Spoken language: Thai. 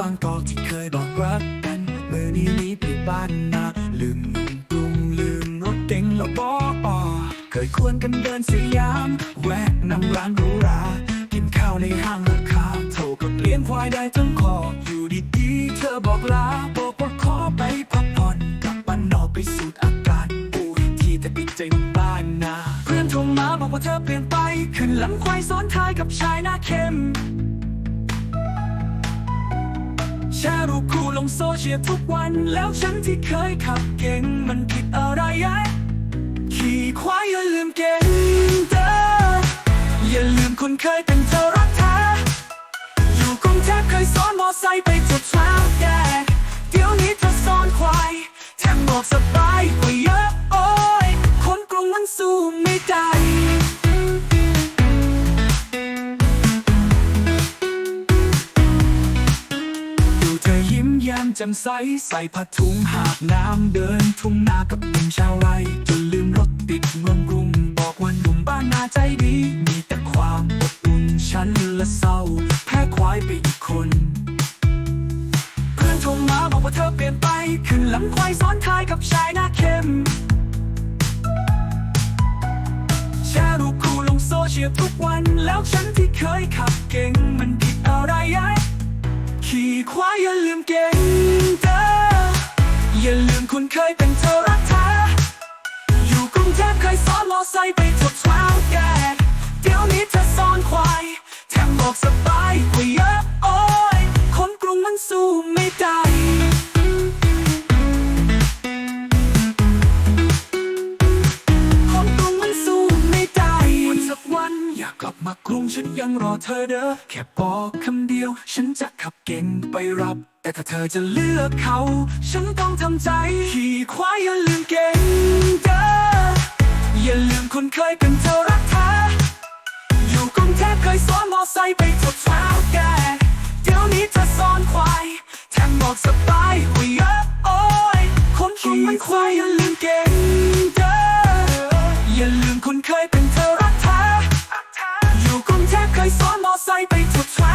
บางกอกที่เคยบอกรักกันมือนี้นี้ไปบ้านนาลืมหนุ่มกรุงลืมรถเก๋งแล้วบออเคยควรกันเดินสยาม แวะนำร้านหรูหรากินข้าวในห้างราคาเท่ากับเลี้ยงควายได้ทั้งคออยู่ดีๆเธอบอกลาบอกว่าขอไปพักผ่อนกลับบ้านนอกไปสูดอากาศปูที่แต่ปิดใจบ้านนาเพื่อนโทรมาบอกว่าเธอเปลี่ยนไปขึ้นหลังควายซ้อนท้ายกับชายหน้าเข้ม แชร์รูปคู่ลงโซเชียลทุกวัน แล้วฉันที่เคยขับเก่งมันผิดอะไรยะขี่ควายอย่าลืมเก่งเด้ออย่าลืมคนเคยเป็นเธอรักแท้อยู่กรุงเทพเคยซ้อนมอไซค์ไปจุด อยิ้มแย้มแจ่มใสใส่ผ้าถุงหาบน้ำเดินทุ่งนากับหนุ่มชาวไร่จนลืมรถติดเมืองกรุง บอกว่าหนุ่มบ้านนาใจดี มีแต่ความอบอุ่นฉันละเศร้า แพ้ควายไปอีกคน เพื่อนโทรมาบอกว่าเธอเปลี่ยนไป ขึ้นหลังควายซ้อนท้ายกับชายหน้าเข้มแชร์รูปคู่ลงโซเชียลทุกวันแล้วฉันที่เคยขับเก่ง อย่าลืมคุณเคยเป็นเธอรักแท้อยู่กรุงเทพเคยซ้อนมอไซค์ไปทุกเช้าแกเดี๋ยวนี้เธอซ้อนควายแถมบอกสบายกว่าเยอะโอ้ยคนกรุงมันสู้ไม่ได้คนกรุงมันสู้ไม่ได้วันสักวันอยากกลับมากรุงฉันยังรอเธอเด้อแค่บอกคำเดียว ฉันจะขับเก่งไปรับ แต่ถ้าเธอจะเลือกเขา ฉันต้องทำใจ ขี่ควายอย่าลืมเก่งเด้ออย่าลืมคนเคยเป็นเธอรักแท้อยู่กรุงเทพเคยซ้อนมอไซค์ไปทุกเช้าแก เดี๋ยวนี้เธอซ้อนควายแถมบอกสบายกว่าเยอะโอ้ยคนกรุงมันควายอย่าลืมเก่งเด้ออย่าลืมคุณเคยเป็นเธอรักแท้อยู่กรุงเทพเคยซ้อนมอไซค์ไปทุกเช้า